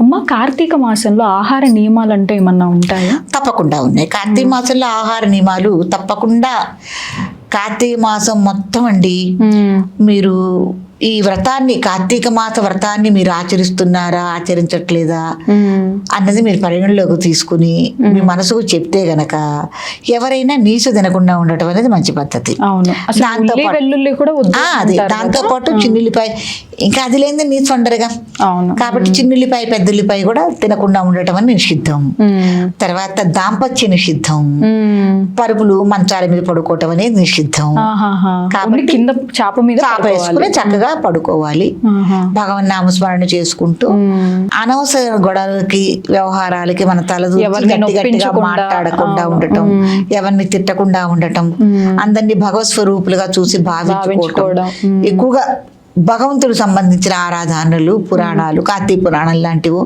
కార్తీక మాసంలో ఆహార నియమాలు అంటే ఏమన్నా ఉంటాయా? తప్పకుండా ఉన్నాయి. కార్తీక మాసంలో ఆహార నియమాలు తప్పకుండా. కార్తీక మాసం మొత్తం అండి. మీరు ఈ వ్రతాన్ని కార్తీక మాస వ్రతాన్ని మీరు ఆచరిస్తున్నారా ఆచరించట్లేదా అన్నది మీరు పరిగణలోకి తీసుకుని మీ మనసుకు చెప్తే గనక ఎవరైనా నీసు తినకుండా ఉండటం అనేది మంచి పద్ధతి. దాంతో? పాటు చిన్నుల్లిపాయ ఇంకా అది లేని నీసు ఉండరుగా అవును కాబట్టి చిన్నుల్లిపాయ పెద్దల్లిపాయ కూడా తినకుండా ఉండటం అని నిషిద్ధం. తర్వాత దాంపత్య నిషిద్ధం. పరుపులు మంచాల మీద పడుకోవటం అనేది నిషిద్ధం. కాబట్టి కింద చాప మీద చాప వేసుకుని చక్కగా పడుకోవాలి. భగవన్ నామస్మరణ చేసుకుంటూ. అనవసర గొడవలకి వ్యవహారాలకి మన గట్టిగా నొప్పించకుండా, మాట్లాడకుండా. ఉండటం. ఎవరిని తిట్టకుండా ఉండటం. అందరినీ భగవత్ స్వరూపులుగా చూసి భావించుకోవడం. ఎక్కువగా భగవంతుడు సంబంధించిన ఆరాధనలు పురాణాలు కార్తీక పురాణాలు లాంటివి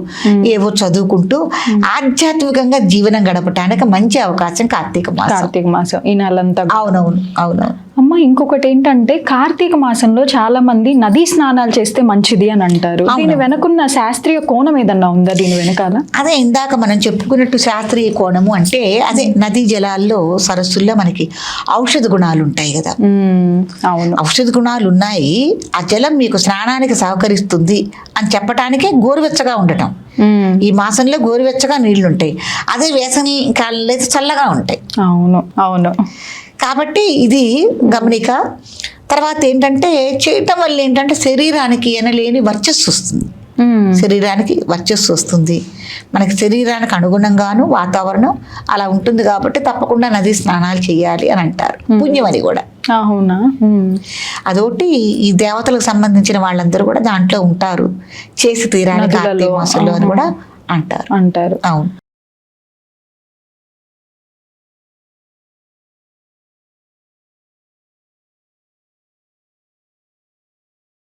ఏవో చదువుకుంటూ ఆధ్యాత్మికంగా జీవనం గడపటానికి మంచి అవకాశం కార్తీక మాసం. కార్తీక మాసం ఈ నెలంతా. అవునవును అవునవును. అమ్మ ఇంకొకటి ఏంటంటే కార్తీక మాసంలో చాలా మంది నదీ స్నానాలు చేస్తే మంచిది అని అంటారు. దీని వెనకున్న శాస్త్రీయ కోణం ఏదన్నా ఉందా దీని వెనకాల? అదే ఇందాక మనం చెప్పుకున్నట్టు శాస్త్రీయ కోణము అంటే అదే నదీ జలాల్లో సరస్సుల్లో మనకి ఔషధ గుణాలు ఉంటాయి కదా. అవును. ఔషధ గుణాలు ఉన్నాయి. ఆ జలం మీకు స్నానానికి సహకరిస్తుంది అని చెప్పటానికే గోరువెచ్చగా ఉండటం. ఈ మాసంలో గోరువెచ్చగా నీళ్ళు ఉంటాయి అదే వేసవి కాలంలో అయితే చల్లగా ఉంటాయి. అవును. అవును. కాబట్టి ఇది గమనిక. తర్వాత ఏంటంటే చేయటం వల్ల ఏంటంటే శరీరానికి ఎనలేని వర్చస్సు వస్తుంది. శరీరానికి వర్చస్సు వస్తుంది. మనకి శరీరానికి అనుగుణంగాను వాతావరణం అలా ఉంటుంది కాబట్టి తప్పకుండా నది స్నానాలు చేయాలి అని అంటారు. పుణ్యమని కూడా. అవునా. అదొకటి ఈ దేవతలకు సంబంధించిన వాళ్ళందరూ కూడా దాంట్లో ఉంటారు. చేసి తీరాలి కార్తీక మాసంలో అని. కూడా అంటారు. అంటారు. అవును.